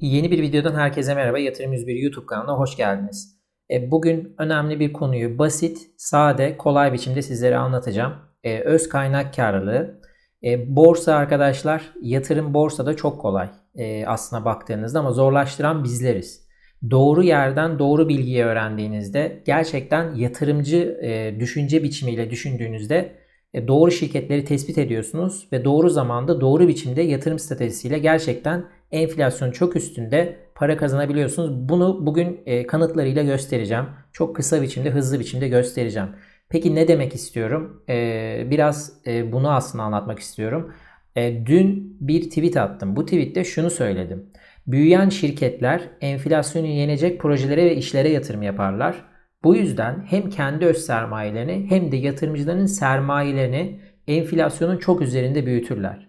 Yeni bir videodan herkese merhaba. Yatırım 101 YouTube kanalına hoş geldiniz. E, Bugün önemli bir konuyu basit, sade, kolay biçimde sizlere anlatacağım. E, Öz kaynak karlılığı. E, Borsa arkadaşlar, yatırım borsada çok kolay e, aslına baktığınızda ama zorlaştıran bizleriz. Doğru yerden doğru bilgiyi öğrendiğinizde gerçekten yatırımcı e, düşünce biçimiyle düşündüğünüzde e, doğru şirketleri tespit ediyorsunuz ve doğru zamanda doğru biçimde yatırım stratejisiyle gerçekten enflasyon çok üstünde para kazanabiliyorsunuz. Bunu bugün e, kanıtlarıyla göstereceğim. Çok kısa biçimde, hızlı biçimde göstereceğim. Peki ne demek istiyorum? E, biraz e, bunu aslında anlatmak istiyorum. Dün bir tweet attım. Bu tweette şunu söyledim. Büyüyen şirketler enflasyonu yenecek projelere ve işlere yatırım yaparlar. Bu yüzden hem kendi öz sermayelerini hem de yatırımcıların sermayelerini enflasyonun çok üzerinde büyütürler.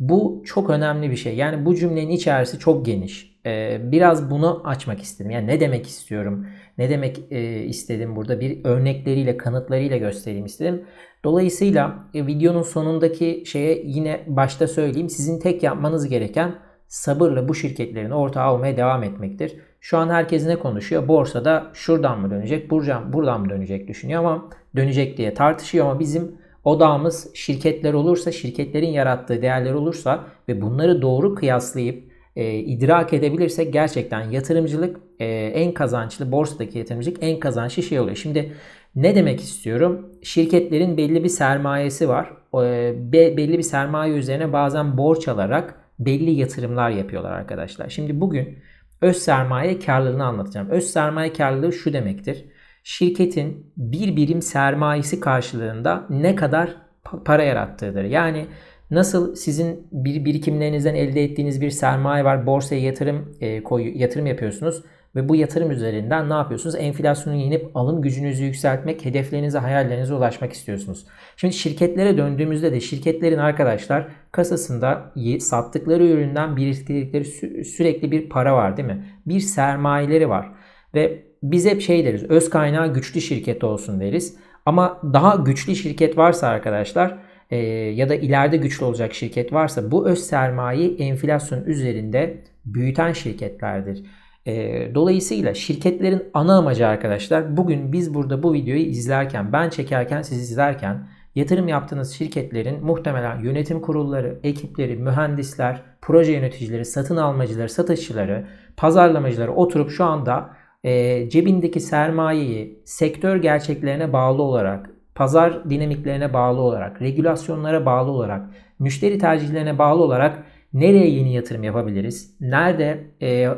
Bu çok önemli bir şey. Yani bu cümlenin içerisi çok geniş. Ee, biraz bunu açmak istedim. Yani ne demek istiyorum? Ne demek e, istedim burada? Bir örnekleriyle, kanıtlarıyla göstereyim istedim. Dolayısıyla e, videonun sonundaki şeye yine başta söyleyeyim. Sizin tek yapmanız gereken sabırla bu şirketlerin ortağı olmaya devam etmektir. Şu an herkes ne konuşuyor? Borsada şuradan mı dönecek, buradan, buradan mı dönecek düşünüyor ama dönecek diye tartışıyor ama bizim odağımız şirketler olursa, şirketlerin yarattığı değerler olursa ve bunları doğru kıyaslayıp e, idrak edebilirsek gerçekten yatırımcılık e, en kazançlı, borsadaki yatırımcılık en kazançlı şey oluyor. Şimdi ne demek istiyorum? Şirketlerin belli bir sermayesi var. E, be, belli bir sermaye üzerine bazen borç alarak belli yatırımlar yapıyorlar arkadaşlar. Şimdi bugün öz sermaye karlılığını anlatacağım. Öz sermaye karlılığı şu demektir. Şirketin bir birim sermayesi karşılığında ne kadar para yarattığıdır. Yani nasıl sizin bir birikimlerinizden elde ettiğiniz bir sermaye var, borsaya yatırım e, koy, yatırım yapıyorsunuz ve bu yatırım üzerinden ne yapıyorsunuz? Enflasyonu yenip alım gücünüzü yükseltmek, hedeflerinize, hayallerinize ulaşmak istiyorsunuz. Şimdi şirketlere döndüğümüzde de şirketlerin arkadaşlar kasasında sattıkları üründen biriktirdikleri sürekli bir para var değil mi? Bir sermayeleri var. Ve biz hep şey deriz, öz kaynağı güçlü şirket olsun deriz. Ama daha güçlü şirket varsa arkadaşlar e, ya da ileride güçlü olacak şirket varsa bu öz sermayeyi enflasyon üzerinde büyüten şirketlerdir. E, dolayısıyla şirketlerin ana amacı arkadaşlar bugün biz burada bu videoyu izlerken ben çekerken siz izlerken yatırım yaptığınız şirketlerin muhtemelen yönetim kurulları, ekipleri, mühendisler, proje yöneticileri, satın almacıları, satışçıları, pazarlamacıları oturup şu anda e, cebindeki sermayeyi sektör gerçeklerine bağlı olarak, pazar dinamiklerine bağlı olarak, regülasyonlara bağlı olarak, müşteri tercihlerine bağlı olarak nereye yeni yatırım yapabiliriz? Nerede e,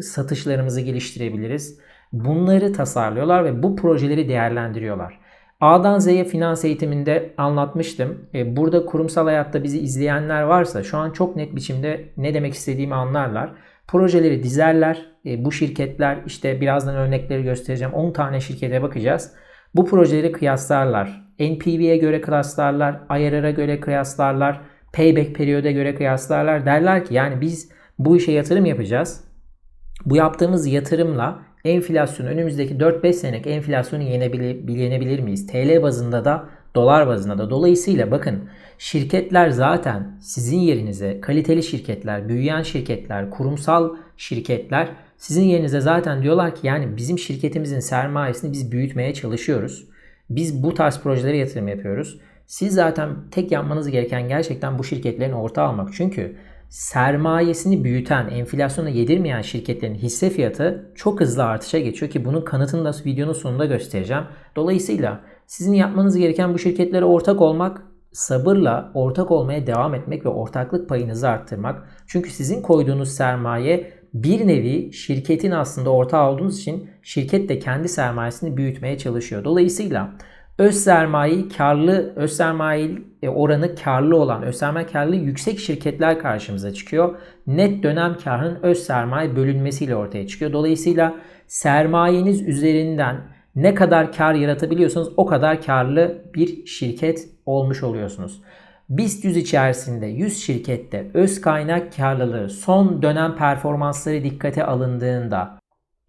satışlarımızı geliştirebiliriz? Bunları tasarlıyorlar ve bu projeleri değerlendiriyorlar. A'dan Z'ye finans eğitiminde anlatmıştım. E, burada kurumsal hayatta bizi izleyenler varsa şu an çok net biçimde ne demek istediğimi anlarlar. Projeleri dizerler. E, bu şirketler işte birazdan örnekleri göstereceğim. 10 tane şirkete bakacağız. Bu projeleri kıyaslarlar. NPV'ye göre kıyaslarlar. IRR'a göre kıyaslarlar. Payback periyoda göre kıyaslarlar. Derler ki yani biz bu işe yatırım yapacağız. Bu yaptığımız yatırımla enflasyon önümüzdeki 4-5 senelik enflasyonu yenebilir, yenebilir miyiz? TL bazında da dolar bazında da. Dolayısıyla bakın şirketler zaten sizin yerinize kaliteli şirketler, büyüyen şirketler, kurumsal şirketler sizin yerinize zaten diyorlar ki yani bizim şirketimizin sermayesini biz büyütmeye çalışıyoruz. Biz bu tarz projelere yatırım yapıyoruz. Siz zaten tek yapmanız gereken gerçekten bu şirketlerin ortağı almak. Çünkü sermayesini büyüten, enflasyona yedirmeyen şirketlerin hisse fiyatı çok hızlı artışa geçiyor ki bunun kanıtını da videonun sonunda göstereceğim. Dolayısıyla sizin yapmanız gereken bu şirketlere ortak olmak, sabırla ortak olmaya devam etmek ve ortaklık payınızı arttırmak. Çünkü sizin koyduğunuz sermaye bir nevi şirketin aslında ortağı olduğunuz için şirket de kendi sermayesini büyütmeye çalışıyor. Dolayısıyla öz sermaye karlı, öz sermaye e, oranı karlı olan, öz sermaye karlı yüksek şirketler karşımıza çıkıyor. Net dönem karının öz sermaye bölünmesiyle ortaya çıkıyor. Dolayısıyla sermayeniz üzerinden ne kadar kar yaratabiliyorsanız o kadar karlı bir şirket olmuş oluyorsunuz. BIST 100 içerisinde 100 şirkette öz kaynak karlılığı son dönem performansları dikkate alındığında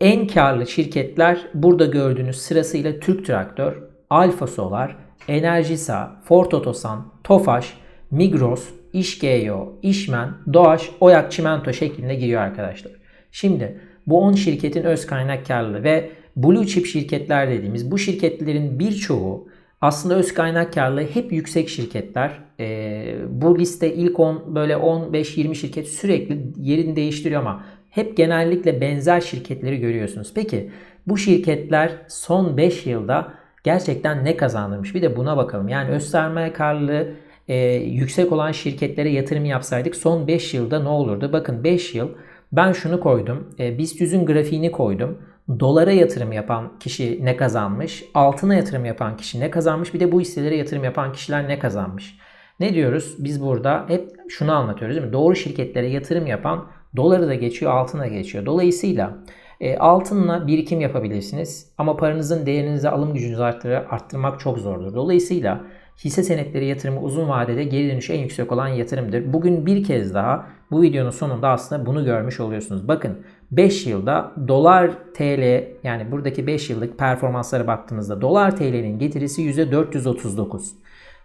en karlı şirketler burada gördüğünüz sırasıyla Türk Traktör, Alfa Solar, Enerjisa, Ford Otosan, Tofaş, Migros, İşgeo, İşmen, Doğaş, Oyak Çimento şeklinde giriyor arkadaşlar. Şimdi bu 10 şirketin öz kaynak karlılığı ve blue chip şirketler dediğimiz bu şirketlerin birçoğu aslında öz kaynak karlılığı hep yüksek şirketler. Ee, bu liste ilk 10 böyle 15-20 şirket sürekli yerini değiştiriyor ama hep genellikle benzer şirketleri görüyorsunuz. Peki bu şirketler son 5 yılda gerçekten ne kazandırmış? Bir de buna bakalım. Yani öz sermaye karlılığı e, yüksek olan şirketlere yatırım yapsaydık son 5 yılda ne olurdu? Bakın 5 yıl ben şunu koydum. E, BIST 100'ün grafiğini koydum. Dolara yatırım yapan kişi ne kazanmış? Altına yatırım yapan kişi ne kazanmış? Bir de bu hisselere yatırım yapan kişiler ne kazanmış? Ne diyoruz? Biz burada hep şunu anlatıyoruz değil mi? Doğru şirketlere yatırım yapan doları da geçiyor, altına geçiyor. Dolayısıyla e, altınla birikim yapabilirsiniz ama paranızın değerinizi alım gücünüzü arttır, arttırmak çok zordur. Dolayısıyla hisse senetleri yatırımı uzun vadede geri dönüşü en yüksek olan yatırımdır. Bugün bir kez daha bu videonun sonunda aslında bunu görmüş oluyorsunuz. Bakın 5 yılda dolar TL yani buradaki 5 yıllık performanslara baktığınızda dolar TL'nin getirisi %439.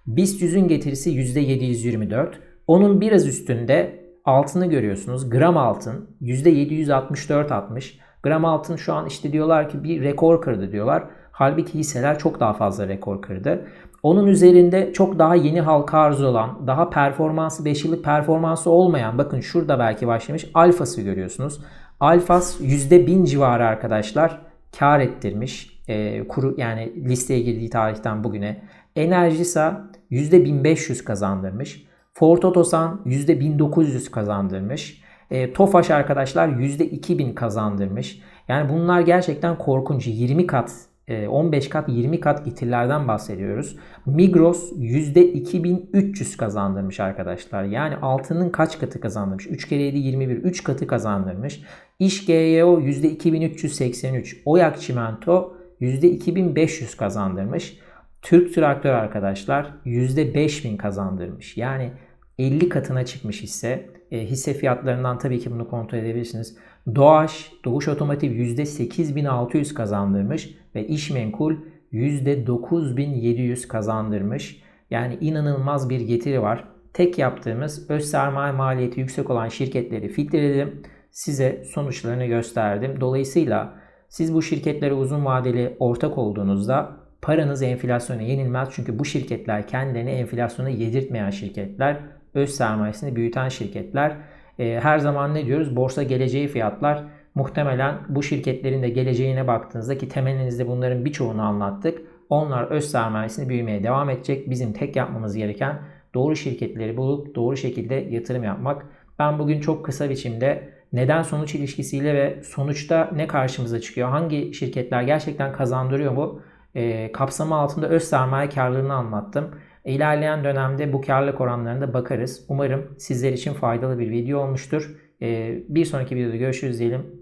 BIST 100'ün getirisi %724. Onun biraz üstünde altını görüyorsunuz. Gram altın %764.60. Gram altın şu an işte diyorlar ki bir rekor kırdı diyorlar. Halbuki hisseler çok daha fazla rekor kırdı. Onun üzerinde çok daha yeni halka arz olan, daha performansı 5 yıllık performansı olmayan bakın şurada belki başlamış Alfas'ı görüyorsunuz. Alfas %1000 civarı arkadaşlar kar ettirmiş. E, kuru yani listeye girdiği tarihten bugüne. Enerjisa %1500 kazandırmış. Ford Otosan %1900 kazandırmış. E, Tofaş arkadaşlar %2000 kazandırmış. Yani bunlar gerçekten korkunç. 20 kat 15 kat 20 kat getirilerden bahsediyoruz. Migros %2300 kazandırmış arkadaşlar. Yani altının kaç katı kazandırmış? 3 kere 7 21 3 katı kazandırmış. İş GYO %2383. Oyak Çimento %2500 kazandırmış. Türk Traktör arkadaşlar %5000 kazandırmış. Yani 50 katına çıkmış hisse. E, hisse fiyatlarından tabii ki bunu kontrol edebilirsiniz. Doğaş, Doğuş Otomotiv %8600 kazandırmış ve İşmenkul %9700 kazandırmış. Yani inanılmaz bir getiri var. Tek yaptığımız öz sermaye maliyeti yüksek olan şirketleri filtreledim. Size sonuçlarını gösterdim. Dolayısıyla siz bu şirketlere uzun vadeli ortak olduğunuzda paranız enflasyona yenilmez. Çünkü bu şirketler kendilerini enflasyona yedirtmeyen şirketler, öz sermayesini büyüten şirketler. Ee, her zaman ne diyoruz? Borsa geleceği fiyatlar. Muhtemelen bu şirketlerin de geleceğine baktığınızda ki temelinizde bunların birçoğunu anlattık. Onlar öz sermayesini büyümeye devam edecek. Bizim tek yapmamız gereken doğru şirketleri bulup doğru şekilde yatırım yapmak. Ben bugün çok kısa biçimde neden sonuç ilişkisiyle ve sonuçta ne karşımıza çıkıyor? Hangi şirketler gerçekten kazandırıyor mu? E, kapsamı altında öz sermaye karlılığını anlattım. İlerleyen dönemde bu karlılık oranlarına bakarız. Umarım sizler için faydalı bir video olmuştur. E, bir sonraki videoda görüşürüz diyelim.